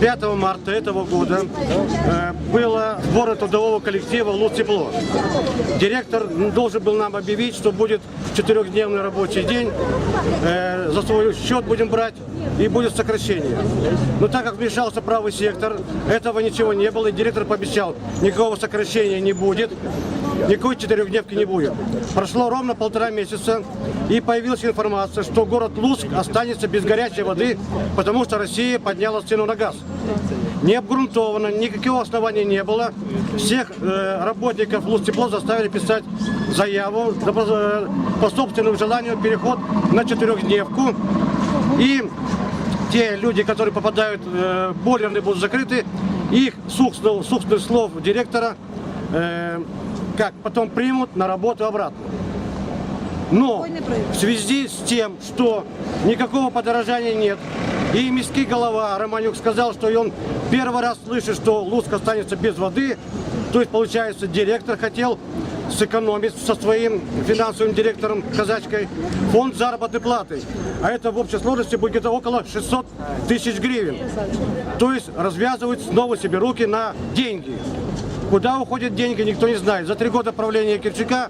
5 марта этого года э, было сборы трудового коллектива «Луцепло». Директор должен был нам объявить, что будет четырехдневный рабочий день, э, за свой счет будем брать и будет сокращение. Но так как вмешался правый сектор, этого ничего не было, и директор пообещал, никакого сокращения не будет, никакой четырехдневки не будет. Прошло ровно полтора месяца, и появилась информация, что город Луск останется без горячей воды, потому что Россия подняла цену на газ. Не обґрунтовано, никакого основания не было. Всех э, работников Лустепло заставили писать заяву за- э, по собственному желанию переход на четырехдневку. И те люди, которые попадают, э, бойлерные будут закрыты, их с устных, с устных слов директора э, как потом примут на работу обратно. Но в связи с тем, что никакого подорожания нет, и міський голова Романюк сказал, что и он первый раз слышит, что Луцк останется без воды, то есть, получается, директор хотел сэкономить со своим финансовым директором Казачкой фонд заработной платы. А это в общей сложности будет где-то около 600 тысяч гривен. То есть развязывают снова себе руки на деньги. Куда уходят деньги, никто не знает. За три года правления Кирчака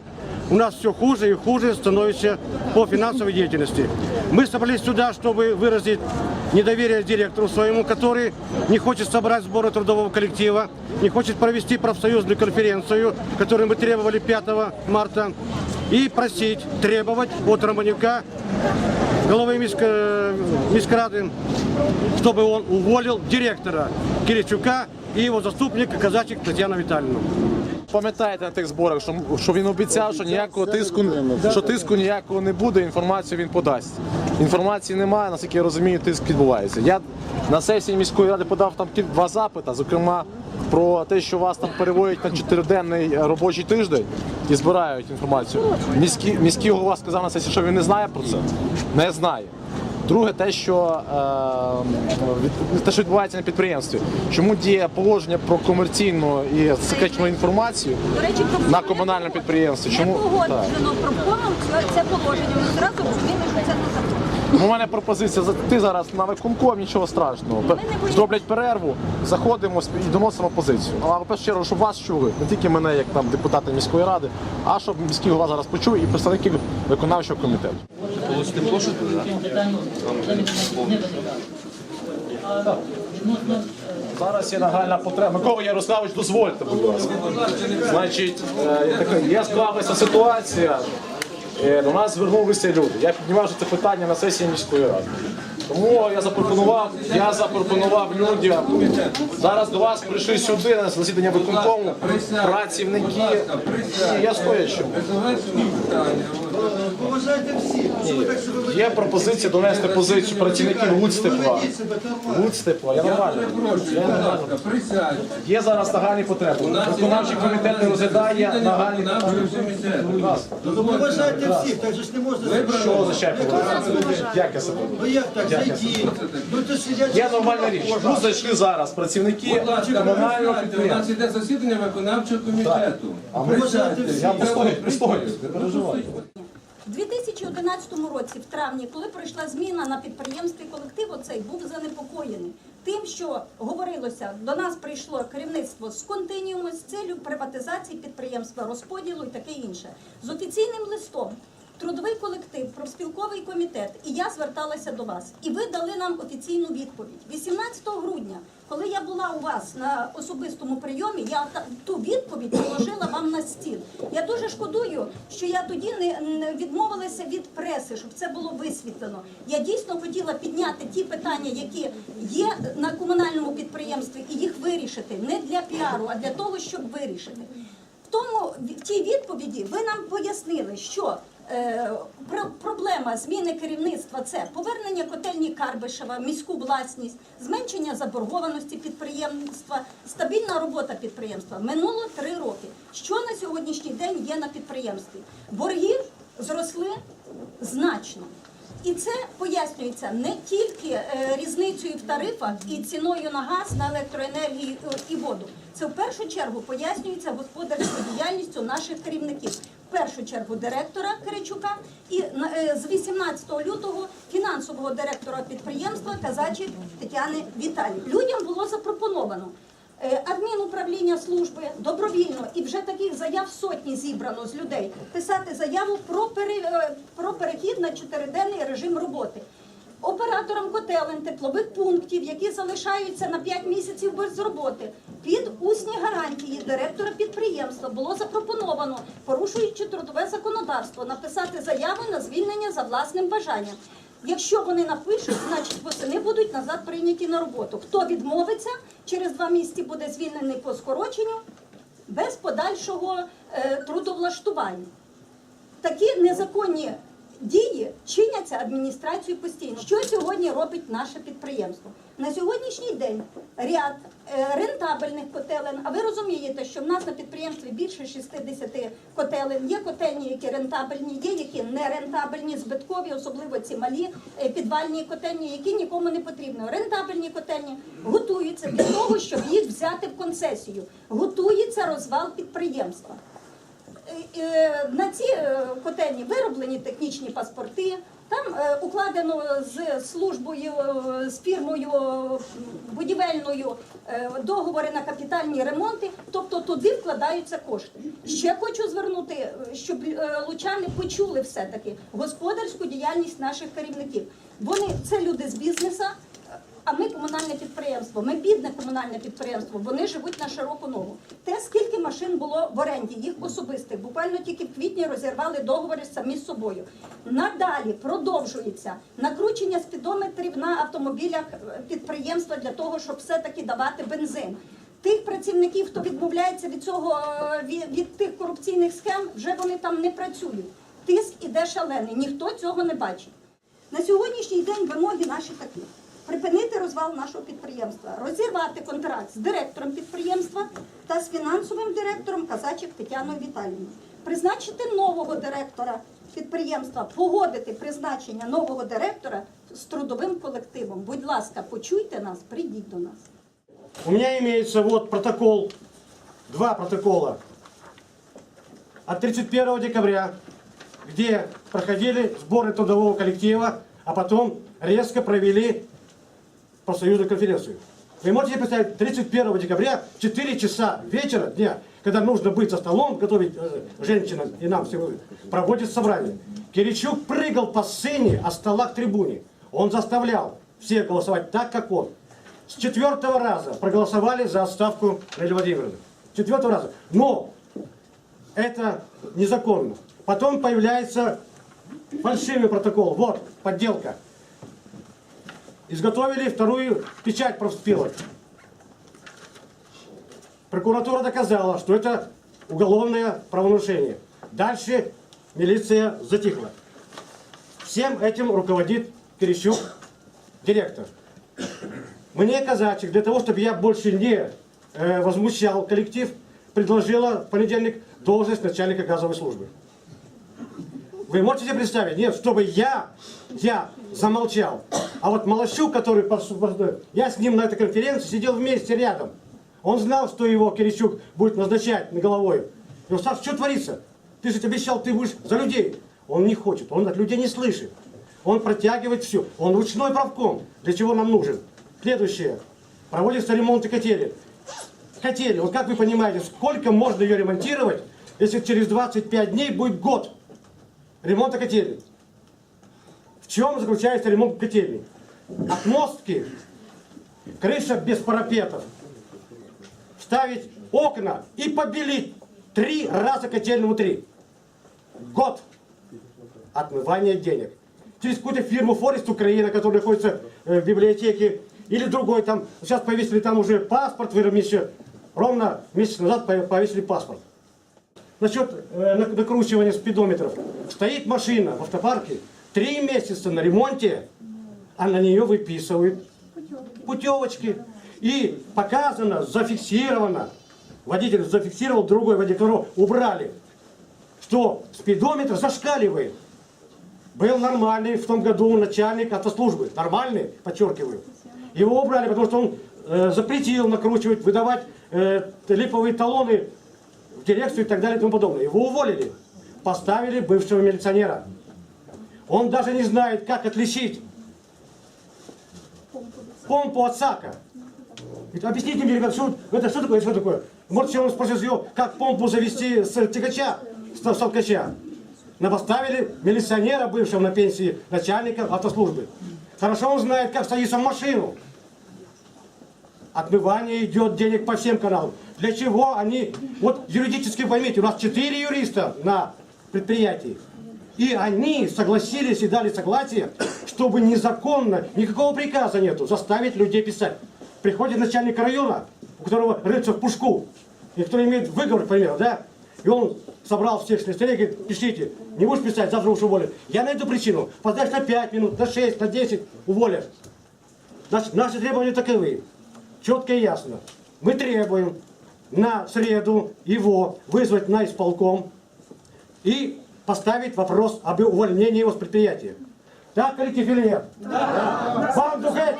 у нас все хуже и хуже становится по финансовой деятельности. Мы собрались сюда, чтобы выразить недоверие директору своему, который не хочет собрать сборы трудового коллектива, не хочет провести профсоюзную конференцию, которую мы требовали 5 марта, и просить, требовать от Романюка, головы міськ- міськради, чтобы он уволил директора Киричука и его заступника Казачек Татьяну Витальевну. Пам'ятаєте на тих зборах, що, що він обіцяв, що ніякого тиску, що тиску ніякого не буде, інформацію він подасть. Інформації немає, наскільки я розумію, тиск відбувається. Я на сесії міської ради подав там два запита, зокрема про те, що вас там переводять на чотириденний робочий тиждень і збирають інформацію. Міський, міський голова сказав на сесії, що він не знає про це. Не знає. Друге, те, що е, те, що відбувається на підприємстві, чому діє положення про комерційну і секретну інформацію До речі, на комунальному підприємстві. Чому погоджено Так. це, положення. Ми зразу розуміємо, що це не закон. Ну, У мене пропозиція. Ти зараз на виконком, нічого страшного. Зроблять перерву, заходимо і доносимо позицію. А в першу чергу, щоб вас чули, не тільки мене, як там депутати міської ради, а щоб міський голова зараз почув і представники виконавчого комітету. Зараз є нагальна потреба. Микола Ярославович, дозвольте, будь ласка. Значить, е, є склалася ситуація. Е, До нас звернулися люди. Я піднімав це питання на сесії міської ради. Тому я запропонував, я запропонував людям. Зараз до вас прийшли сюди на засідання виконкому працівники. Я стоячу. Є пропозиція донести позицію працівників. Луцтепла, я нормально. Я нормально. Є зараз нагальні потреби. Виконавчий комітет не розглядає нагальні потреби. Ну поважайте всіх, так же ж не можна Що означає поважати? Як я себе? Ну як так, зайдіть. Ну то. Є нормальна річ. Тут зайшли зараз працівники комунального У підприємства. нас іде засідання виконавчого комітету. А ми Поважайте всіх. я постою, постою, не переживай. У 2011 році, в травні, коли пройшла зміна на підприємстві, колектив оцей був занепокоєний тим, що говорилося, до нас прийшло керівництво з континіуму з цілю приватизації підприємства, розподілу і таке інше. З офіційним листом. Трудовий колектив, профспілковий комітет, і я зверталася до вас. І ви дали нам офіційну відповідь. 18 грудня, коли я була у вас на особистому прийомі, я ту відповідь положила вам на стіл. Я дуже шкодую, що я тоді не, відмовилася від преси, щоб це було висвітлено. Я дійсно хотіла підняти ті питання, які є на комунальному підприємстві, і їх вирішити не для піару, а для того, щоб вирішити. Тому в тій відповіді ви нам пояснили, що проблема зміни керівництва це повернення котельні Карбишева, міську власність, зменшення заборгованості підприємства, стабільна робота підприємства. Минуло три роки. Що на сьогоднішній день є на підприємстві? Борги зросли значно. І це пояснюється не тільки е, різницею в тарифах і ціною на газ, на електроенергію е, і воду. Це в першу чергу пояснюється господарською діяльністю наших керівників. Першу чергу директора Киричука і е, з 18 лютого фінансового директора підприємства Казачі Тетяни Віталій. Людям було запропоновано. е, Адмінуправління служби добровільно і вже таких заяв сотні зібрано з людей писати заяву про, е, про перехід на чотириденний режим роботи. Операторам котелень теплових пунктів, які залишаються на 5 місяців без роботи, під усні гарантії директора підприємства було запропоновано, порушуючи трудове законодавство, написати заяву на звільнення за власним бажанням. Якщо вони напишуть, значить восени будуть назад прийняті на роботу. Хто відмовиться, через два місяці буде звільнений по скороченню без подальшого е, трудовлаштування такі незаконні дії чиняться адміністрацією постійно. Що сьогодні робить наше підприємство? На сьогоднішній день ряд е, рентабельних котелень. А ви розумієте, що в нас на підприємстві більше 60 котелень. Є котельні, які рентабельні, є які не рентабельні, збиткові, особливо ці малі е, підвальні котельні, які нікому не потрібні. Рентабельні котельні готуються для того, щоб їх взяти в концесію. Готується розвал підприємства. Е, На ці е, котельні вироблені технічні паспорти. Там е, укладено з службою, з фірмою будівельною договори на капітальні ремонти, тобто туди вкладаються кошти. Ще хочу звернути, щоб лучани почули все-таки господарську діяльність наших керівників. Вони це люди з бізнеса, а ми комунальне підприємство. Ми бідне комунальне підприємство. Вони живуть на широку ногу. Те, скільки машин було в оренді, їх особистих, буквально тільки в квітні розірвали договори самі з собою. Надалі продовжується накручення спідометрів на автомобілях е, підприємства для того, щоб все-таки давати бензин. Тих працівників, хто відмовляється від цього е, від, від тих корупційних схем, вже вони там не працюють. Тиск іде шалений. Ніхто цього не бачить. На сьогоднішній день вимоги наші такі: припинити розвал нашого підприємства, розірвати контракт з директором підприємства та з фінансовим директором Казачик Тетяною Віталіївною, призначити нового директора підприємства, погодити призначення нового директора з трудовим колективом. Будь ласка, почуйте нас, прийдіть до нас. У меня имеется вот протокол, два протокола от 31 декабря, где проходили сборы трудового коллектива, а потом резко провели профсоюзную конференцию. Вы можете представить, 31 декабря, в 4 часа вечера, дня, когда нужно быть за столом, готовить э, женщинам и нам всем, проводит собрание. Киричук прыгал по сцене от стола к трибуне. Он заставлял всех голосовать так, как он. С четвертого раза проголосовали за отставку Нелли Владимировны. Четвертого раза. Но это незаконно. Потом появляется фальшивый протокол. Вот, подделка. Изготовили вторую печать профспилок. Прокуратура доказала, что это уголовное правонарушение. Дальше милиция затихла. Всем этим руководит Терещук, директор. Мне Казачек, для того, чтобы я больше не э, возмущал коллектив, предложила в понедельник должность начальника газовой службы. Вы можете себе представить? Нет, чтобы я, я замолчал. А вот Малощук, который, я с ним на этой конференции сидел вместе рядом. Он знал, что его Киричук будет назначать на головой. И он сказал, что творится? Ты же обещал, ты будешь за людей. Он не хочет, он от людей не слышит. Он протягивает все. Он ручной правком. Для чего нам нужен? Следующее. Проводится ремонт котели. Котели, вот как вы понимаете, сколько можно ее ремонтировать, если через 25 дней будет год ремонта котельной? В чем заключается ремонт котельной? Отмостки, крыша без парапетов, вставить окна и побелить три раза котельную внутри. Год отмывания денег. Через какую-то фирму Форест Украина, которая находится э, в библиотеке, или другой там, сейчас повесили там уже паспорт, вы еще ровно месяц назад пов- повесили паспорт. Насчет э, нак- накручивания спидометров. Стоит машина в автопарке, три месяца на ремонте, а на нее выписывают путевочки. И показано, зафиксировано, водитель зафиксировал, другой водитель, убрали, что спидометр зашкаливает. Был нормальный в том году начальник автослужбы, нормальный, подчеркиваю. Его убрали, потому что он э, запретил накручивать, выдавать э, липовые талоны в дирекцию и так далее и тому подобное. Его уволили. поставили бывшего милиционера. Он даже не знает, как отличить помпу от сака. Говорит, Объясните мне, ребят, что, это что такое, что такое? Может, я вам спросил, его, как помпу завести с тягача, с с толкача? Но поставили милиционера, бывшего на пенсии, начальника автослужбы. Хорошо он знает, как садиться в машину. Отмывание идет денег по всем каналам. Для чего они... Вот юридически поймите, у нас четыре юриста на предприятии. И они согласились и дали согласие, чтобы незаконно, никакого приказа нету, заставить людей писать. Приходит начальник района, у которого рыться в пушку, и кто имеет выговор, к примеру, да? И он собрал всех слесарей, говорит, пишите, не будешь писать, завтра уж уволят. Я найду причину. Поздаешь на 5 минут, на 6, на 10, уволят. Значит, наши требования таковы. Четко и ясно. Мы требуем на среду его вызвать на исполком и поставить вопрос об увольнении его с предприятия. Так, коллектив или нет? Да. Вам духе?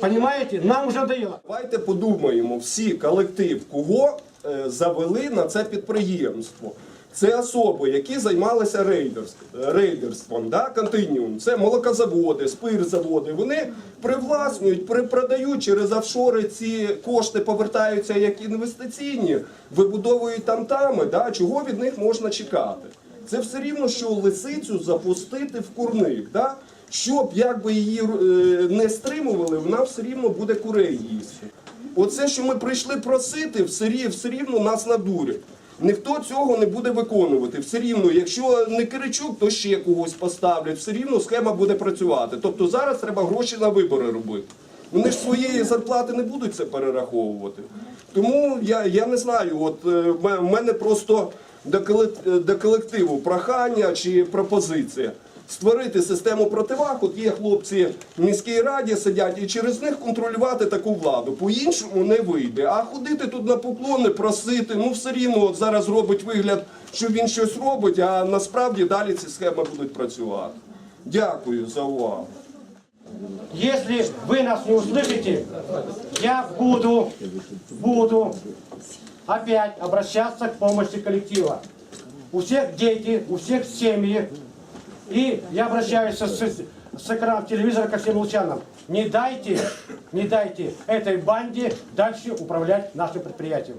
Понимаете? Нам уже надоело. Давайте подумаємо всі колектив, кого е, завели на це підприємство. Це особи, які займалися рейдерством, да, континіум. Це молокозаводи, спиртзаводи. Вони привласнюють, припродають через офшори ці кошти повертаються як інвестиційні, вибудовують там тами. Да, чого від них можна чекати? Це все рівно, що лисицю запустити в курник. Да? Щоб якби її е, не стримували, вона все рівно буде курей їсти. Оце, що ми прийшли просити, все рівно нас надурять. Ніхто цього не буде виконувати. Все рівно, якщо не Киричук, то ще когось поставлять. Все рівно схема буде працювати. Тобто зараз треба гроші на вибори робити. Вони ж своєї зарплати не будуть це перераховувати. Тому я, я не знаю, от е, в мене просто до колек- до колективу прохання чи пропозиція. Створити систему противаг, от є хлопці в міській раді сидять і через них контролювати таку владу. По-іншому не вийде. А ходити тут на поклони, просити, ну все рівно от зараз робить вигляд, що він щось робить, а насправді далі ці схеми будуть працювати. Дякую за увагу. Если вы нас не услышите, я буду, буду опять обращаться к помощи коллектива. У всех дети, у всех семьи. И я обращаюсь с, с, экрана телевизора ко всем лучанам. Не дайте, не дайте этой банде дальше управлять нашим предприятием.